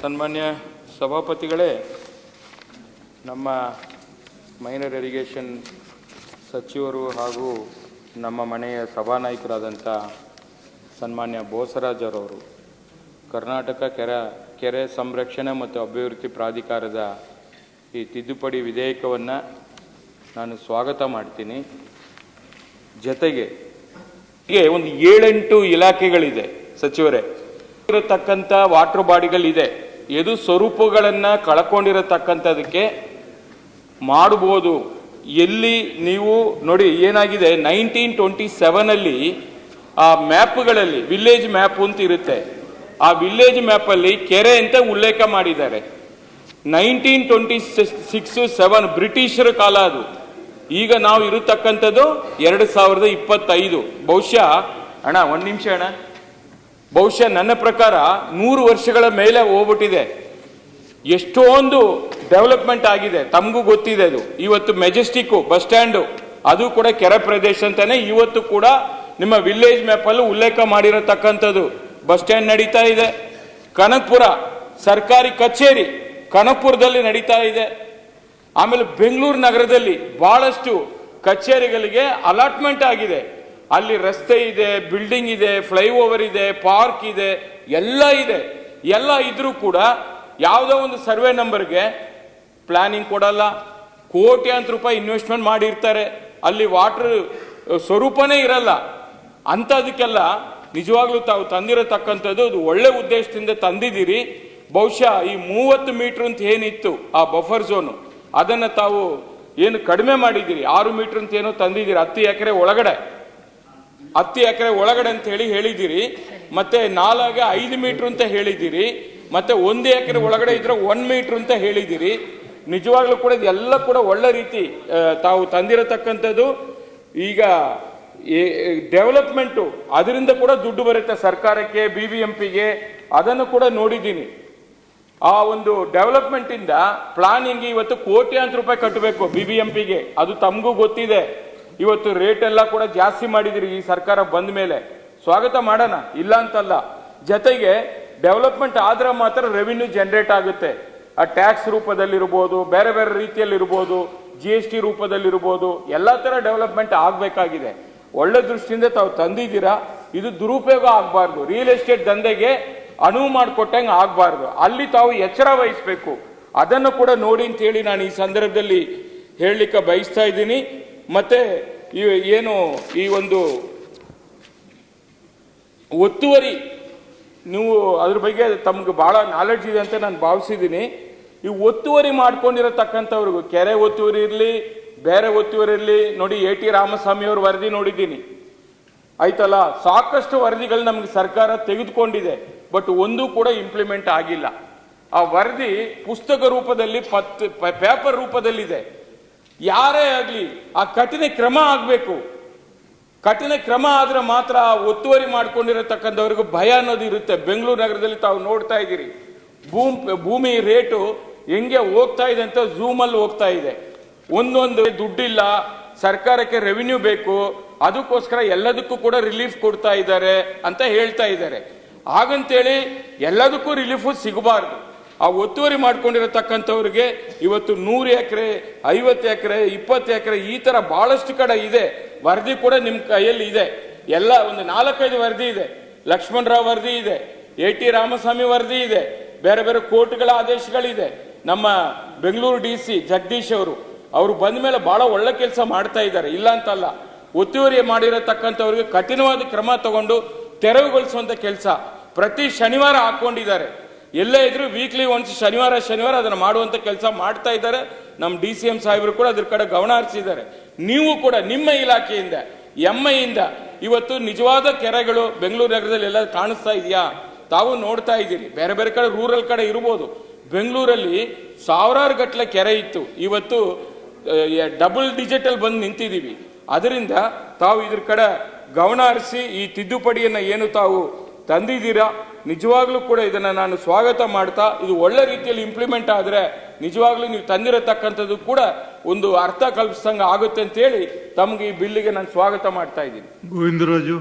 ಸನ್ಮಾನ್ಯ ಸಭಾಪತಿಗಳೇ, ನಮ್ಮ minor irrigation ಸಚಿವರು ಹಾಗೂ ನಮ್ಮ ಮನೆಯ ಸಭಾನಾಯಕರಾದಂಥ ಸನ್ಮಾನ್ಯ ಬೋಸರಾಜರವರು, ಕರ್ನಾಟಕ ಕೆರೆ ಕೆರೆ ಸಂರಕ್ಷಣೆ ಮತ್ತು ಅಭಿವೃದ್ಧಿ ಪ್ರಾಧಿಕಾರದ ಈ ತಿದ್ದುಪಡಿ ವಿಧೇಯಕವನ್ನು ನಾನು ಸ್ವಾಗತ ಮಾಡ್ತೀನಿ. ಜೊತೆಗೆ ಒಂದು ಏಳೆಂಟು ಇಲಾಖೆಗಳಿದೆ ಸಚಿವರೇ. ಇರತಕ್ಕಂಥ ವಾಟರ್ ಬಾಡಿಗಳಿದೆ ಎದು ಸ್ವರೂಪಗಳನ್ನು ಕಳ್ಕೊಂಡಿರತಕ್ಕಂಥದಕ್ಕೆ ಮಾಡಬಹುದು ಎಲ್ಲಿ ನೀವು ನೋಡಿ ಏನಾಗಿದೆ, ನೈನ್ಟೀನ್ ಟ್ವೆಂಟಿ ಸೆವೆನಲ್ಲಿ ಆ ಮ್ಯಾಪ್ಗಳಲ್ಲಿ, ವಿಲೇಜ್ ಮ್ಯಾಪ್ ಅಂತ ಇರುತ್ತೆ. ಆ ವಿಲೇಜ್ ಮ್ಯಾಪಲ್ಲಿ ಕೆರೆ ಅಂತ ಉಲ್ಲೇಖ ಮಾಡಿದ್ದಾರೆ. ನೈನ್ಟೀನ್ ಟ್ವೆಂಟಿ ಸಿಕ್ಸ್ ಸೆವೆನ್ ಬ್ರಿಟಿಷರ ಕಾಲ ಅದು. ಈಗ ನಾವು ಇರತಕ್ಕಂಥದ್ದು ಎರಡು ಸಾವಿರದ ಇಪ್ಪತ್ತೈದು. ಬಹುಶಃ, ಅಣ್ಣ, ಒಂದು ನಿಮಿಷ ಅಣ್ಣ. ಬಹುಶಃ ನನ್ನ ಪ್ರಕಾರ ನೂರು ವರ್ಷಗಳ ಮೇಲೆ ಹೋಗ್ಬಿಟ್ಟಿದೆ. ಎಷ್ಟೊಂದು ಡೆವಲಪ್ಮೆಂಟ್ ಆಗಿದೆ, ತಮಗೂ ಗೊತ್ತಿದೆ ಅದು. ಇವತ್ತು ಮೆಜೆಸ್ಟಿಕ್ಕು, ಬಸ್ ಸ್ಟ್ಯಾಂಡು, ಅದು ಕೂಡ ಕೆರೆ ಪ್ರದೇಶ ಅಂತಾನೆ ಇವತ್ತು ಕೂಡ ನಿಮ್ಮ ವಿಲೇಜ್ ಮ್ಯಾಪಲ್ಲೂ ಉಲ್ಲೇಖ ಮಾಡಿರತಕ್ಕಂಥದ್ದು. ಬಸ್ ಸ್ಟ್ಯಾಂಡ್ ನಡೀತಾ ಇದೆ. ಕನಕಪುರ, ಸರ್ಕಾರಿ ಕಚೇರಿ ಕನಕಪುರದಲ್ಲಿ ನಡೀತಾ ಇದೆ. ಆಮೇಲೆ ಬೆಂಗಳೂರು ನಗರದಲ್ಲಿ ಬಹಳಷ್ಟು ಕಚೇರಿಗಳಿಗೆ ಅಲಾಟ್ಮೆಂಟ್ ಆಗಿದೆ. ಅಲ್ಲಿ ರಸ್ತೆ ಇದೆ ಬಿಲ್ಡಿಂಗ್ ಇದೆ ಫ್ಲೈಓವರ್ ಇದೆ ಪಾರ್ಕ್ ಇದೆ, ಎಲ್ಲ ಇದೆ. ಎಲ್ಲ ಇದ್ರೂ ಕೂಡ ಯಾವುದೋ ಒಂದು ಸರ್ವೆ ನಂಬರ್ಗೆ ಪ್ಲಾನಿಂಗ್ ಕೊಡಲ್ಲ. ಕೋಟ್ಯಾಂತರ ರೂಪಾಯಿ ಇನ್ವೆಸ್ಟ್ಮೆಂಟ್ ಮಾಡಿರ್ತಾರೆ. ಅಲ್ಲಿ ವಾಟರ್ ಸ್ವರೂಪನೇ ಇರಲ್ಲ. ಅಂಥದಕ್ಕೆಲ್ಲ ನಿಜವಾಗ್ಲೂ ತಾವು ತಂದಿರತಕ್ಕಂಥದ್ದು ಅದು ಒಳ್ಳೆ ಉದ್ದೇಶದಿಂದ ತಂದಿದ್ದೀರಿ. ಬಹುಶಃ ಈ ಮೂವತ್ತು ಮೀಟರ್ ಅಂತ ಏನಿತ್ತು ಆ ಬಫರ್ ಝೋನು ಅದನ್ನು ತಾವು ಏನು ಕಡಿಮೆ ಮಾಡಿದ್ದೀರಿ. ಆರು ಮೀಟರ್ ಅಂತ ಏನೋ ತಂದಿದ್ದೀರಿ. ಹತ್ತು ಎಕರೆ ಒಳಗಡೆ. ಹತ್ತು ಎಕರೆ ಒಳಗಡೆ ಅಂತ ಹೇಳಿ ಹೇಳಿದ್ದೀರಿ. ಮತ್ತೆ ನಾಲಾಗೆ ಐದು ಮೀಟರ್ ಅಂತ ಹೇಳಿದ್ದೀರಿ. ಮತ್ತೆ ಒಂದು ಎಕರೆ ಒಳಗಡೆ ಇದ್ರೆ ಒನ್ ಮೀಟರ್ ಅಂತ ಹೇಳಿದ್ದೀರಿ. ನಿಜವಾಗ್ಲೂ ಕೂಡ ಇದೆಲ್ಲ ಕೂಡ ಒಳ್ಳೆ ರೀತಿ ತಾವು ತಂದಿರತಕ್ಕಂಥದ್ದು. ಈಗ ಡೆವಲಪ್ಮೆಂಟು, ಅದರಿಂದ ಕೂಡ ದುಡ್ಡು ಬರುತ್ತೆ ಸರ್ಕಾರಕ್ಕೆ ಬಿ ಬಿ ಎಂ ಪಿಗೆ ಅದನ್ನು ಕೂಡ ನೋಡಿದ್ದೀನಿ. ಆ ಒಂದು ಡೆವಲಪ್ಮೆಂಟ್ ಇಂದ ಪ್ಲಾನಿಂಗ್ ಇವತ್ತು ಕೋಟ್ಯಾಂತರ ರೂಪಾಯಿ ಕಟ್ಟಬೇಕು ಬಿ ಬಿ ಎಂ ಪಿಗೆ ಅದು ತಮಗೂ ಗೊತ್ತಿದೆ. ಇವತ್ತು ರೇಟ್ ಎಲ್ಲ ಕೂಡ ಜಾಸ್ತಿ ಮಾಡಿದಿರಿ ಈ ಸರ್ಕಾರ ಬಂದ ಮೇಲೆ. ಸ್ವಾಗತ ಮಾಡೋಣ. ಇಲ್ಲ ಅಂತಲ್ಲ. ಜೊತೆಗೆ ಡೆವಲಪ್ಮೆಂಟ್ ಆದ್ರೆ ಮಾತ್ರ ರೆವಿನ್ಯೂ ಜನರೇಟ್ ಆಗುತ್ತೆ. ಆ ಟ್ಯಾಕ್ಸ್ ರೂಪದಲ್ಲಿರ್ಬೋದು, ಬೇರೆ ಬೇರೆ ರೀತಿಯಲ್ಲಿರ್ಬೋದು ಜಿ ಎಸ್ ಟಿ ರೂಪದಲ್ಲಿರ್ಬೋದು, ಎಲ್ಲ ಥರ ಡೆವಲಪ್ಮೆಂಟ್ ಆಗಬೇಕಾಗಿದೆ. ಒಳ್ಳೆ ದೃಷ್ಟಿಯಿಂದ ತಾವು ತಂದಿದ್ದೀರಾ? ಇದು ದುರುಪಯೋಗ ಆಗಬಾರ್ದು. ರಿಯಲ್ ಎಸ್ಟೇಟ್ ದಂಧೆಗೆ ಅನುವು ಮಾಡಿಕೊಟ್ಟಂಗೆ ಆಗಬಾರ್ದು. ಅಲ್ಲಿ ತಾವು ಎಚ್ಚರ ವಹಿಸಬೇಕು. ಅದನ್ನು ಕೂಡ ನೋಡಿ ಅಂತ ಹೇಳಿ ನಾನು ಈ ಸಂದರ್ಭದಲ್ಲಿ ಹೇಳಲಿಕ್ಕೆ ಬಯಸ್ತಾ ಇದ್ದೀನಿ. ಮತ್ತೆ ಏನು ಈ ಒಂದು ಒತ್ತುವರಿ, ನೀವು ಅದ್ರ ಬಗ್ಗೆ ತಮ್ಗೆ ಬಹಳ ನಾಲೆಡ್ಜ್ ಇದೆ ಅಂತ ನಾನು ಭಾವಿಸಿದ್ದೀನಿ. ಈ ಒತ್ತುವರಿ ಮಾಡ್ಕೊಂಡಿರತಕ್ಕಂಥವ್ರಿಗೂ, ಕೆರೆ ಒತ್ತುವರಿ ಇರಲಿ, ಬೇರೆ ಒತ್ತುವರಿ ಇರಲಿ, ನೋಡಿ ಎ ಟಿ ರಾಮಸ್ವಾಮಿ ಅವ್ರ ವರದಿ ನೋಡಿದ್ದೀನಿ. ಆಯ್ತಲ್ಲ? ಸಾಕಷ್ಟು ವರದಿಗಳು ನಮ್ಗೆ ಸರ್ಕಾರ ತೆಗೆದುಕೊಂಡಿದೆ, ಬಟ್ ಒಂದು ಕೂಡ ಇಂಪ್ಲಿಮೆಂಟ್ ಆಗಿಲ್ಲ. ಆ ವರದಿ ಪುಸ್ತಕ ರೂಪದಲ್ಲಿ ಪತ್, ಪೇಪರ್ ರೂಪದಲ್ಲಿದೆ. ಯಾರೇ ಆಗಲಿ ಆ ಕಠಿಣ ಕ್ರಮ ಆಗಬೇಕು. ಕಠಿಣ ಕ್ರಮ ಆದರೆ ಮಾತ್ರ ಒತ್ತುವರಿ ಮಾಡ್ಕೊಂಡಿರತಕ್ಕಂಥವ್ರಿಗೂ ಭಯ ಅನ್ನೋದು ಇರುತ್ತೆ. ಬೆಂಗಳೂರು ನಗರದಲ್ಲಿ ತಾವು ನೋಡ್ತಾ ಇದ್ದೀರಿ. ಭೂಮ್, ಭೂಮಿ ರೇಟು ಹೆಂಗೆ ಹೋಗ್ತಾ ಇದೆ ಅಂತ ಝೂಮಲ್ಲಿ ಹೋಗ್ತಾ ಇದೆ. ಒಂದೊಂದು ದುಡ್ಡಿಲ್ಲ, ಸರ್ಕಾರಕ್ಕೆ ರೆವಿನ್ಯೂ ಬೇಕು, ಅದಕ್ಕೋಸ್ಕರ ಎಲ್ಲದಕ್ಕೂ ಕೂಡ ರಿಲೀಫ್ ಕೊಡ್ತಾ ಇದ್ದಾರೆ ಅಂತ ಹೇಳ್ತಾ ಇದ್ದಾರೆ. ಹಾಗಂತೇಳಿ ಎಲ್ಲದಕ್ಕೂ ರಿಲೀಫು ಸಿಗಬಾರ್ದು. ಆ ಒತ್ತುವರಿ ಮಾಡ್ಕೊಂಡಿರತಕ್ಕಂಥವ್ರಿಗೆ ಇವತ್ತು ನೂರು ಎಕರೆ, ಐವತ್ತು ಎಕರೆ, ಇಪ್ಪತ್ತು ಎಕರೆ ಈ ಥರ ಭಾಳಷ್ಟು ಕಡೆ ಇದೆ. ವರದಿ ಕೂಡ ನಿಮ್ಮ ಕೈಯಲ್ಲಿ ಇದೆ. ಎಲ್ಲ ಒಂದು ನಾಲ್ಕೈದು ವರದಿ ಇದೆ. ಲಕ್ಷ್ಮಣರಾವ್ ವರದಿ ಇದೆ. ಎ ಟಿ ರಾಮಸ್ವಾಮಿ ವರದಿ ಇದೆ. ಬೇರೆ ಬೇರೆ ಕೋರ್ಟ್ಗಳ ಆದೇಶಗಳಿದೆ. ನಮ್ಮ ಬೆಂಗಳೂರು ಡಿ ಸಿ ಜಗದೀಶ್ ಅವರು ಅವರು ಬಂದ ಮೇಲೆ ಭಾಳ ಒಳ್ಳೆ ಕೆಲಸ ಮಾಡ್ತಾ ಇದ್ದಾರೆ. ಇಲ್ಲ ಅಂತಲ್ಲ, ಒತ್ತುವರಿ ಮಾಡಿರತಕ್ಕಂಥವ್ರಿಗೆ ಕಠಿಣವಾದ ಕ್ರಮ ತಗೊಂಡು ತೆರವುಗೊಳಿಸುವಂಥ ಕೆಲಸ ಪ್ರತಿ ಶನಿವಾರ ಹಾಕೊಂಡಿದ್ದಾರೆ. ಎಲ್ಲೇ ಇದ್ರು ವೀಕ್ಲಿ ಒನ್ಸ್ ಶನಿವಾರ ಶನಿವಾರ ಅದನ್ನು ಮಾಡುವಂತ ಕೆಲಸ ಮಾಡ್ತಾ ಇದ್ದಾರೆ. ನಮ್ಮ ಡಿ ಸಿ ಎಂ ಸಾಹೇಬರು ಕೂಡ ಅದ್ರ ಕಡೆ ಗಮನ ಹರಿಸಿದ್ದಾರೆ. ನೀವು ಕೂಡ ನಿಮ್ಮ ಇಲಾಖೆಯಿಂದ ಎಮ್ಮೆಯಿಂದ ಇವತ್ತು ನಿಜವಾದ ಕೆರೆಗಳು ಬೆಂಗಳೂರು ನಗರದಲ್ಲಿ ಎಲ್ಲ ಕಾಣಿಸ್ತಾ ಇದೆಯಾ? ತಾವು ನೋಡ್ತಾ ಇದ್ದೀರಿ. ಬೇರೆ ಬೇರೆ ಕಡೆ ರೂರಲ್ ಕಡೆ ಇರ್ಬೋದು. ಬೆಂಗಳೂರಲ್ಲಿ ಸಾವಿರಾರು ಗಟ್ಟಲೆ ಕೆರೆ ಇತ್ತು. ಇವತ್ತು ಡಬಲ್ ಡಿಜಿಟಲ್ ಬಂದು ನಿಂತಿದ್ದೀವಿ. ಅದರಿಂದ ತಾವು ಇದ್ರ ಕಡೆ ಗಮನ ಹರಿಸಿ ಈ ತಿದ್ದುಪಡಿಯನ್ನು ಏನು ತಾವು ತಂದಿದ್ದೀರಾ? ನಿಜವಾಗ್ಲೂ ಕೂಡ ಇದನ್ನು ನಾನು ಸ್ವಾಗತ ಮಾಡ್ತಾ, ಇದು ಒಳ್ಳೆ ರೀತಿಯಲ್ಲಿ ಇಂಪ್ಲಿಮೆಂಟ್ ಆದರೆ ನಿಜವಾಗ್ಲೂ ನೀವು ತಂದಿರತಕ್ಕಂಥದ್ದು ಕೂಡ ಒಂದು ಅರ್ಥ ಕಲ್ಪಿಸ್ದಂಗೆ ಆಗುತ್ತೆ ಅಂತೇಳಿ ತಮ್ಗೆ ಈ ಬಿಲ್ಲಿಗೆ ನಾನು ಸ್ವಾಗತ ಮಾಡ್ತಾ ಇದ್ದೀನಿ. ಗೋವಿಂದರಾಜು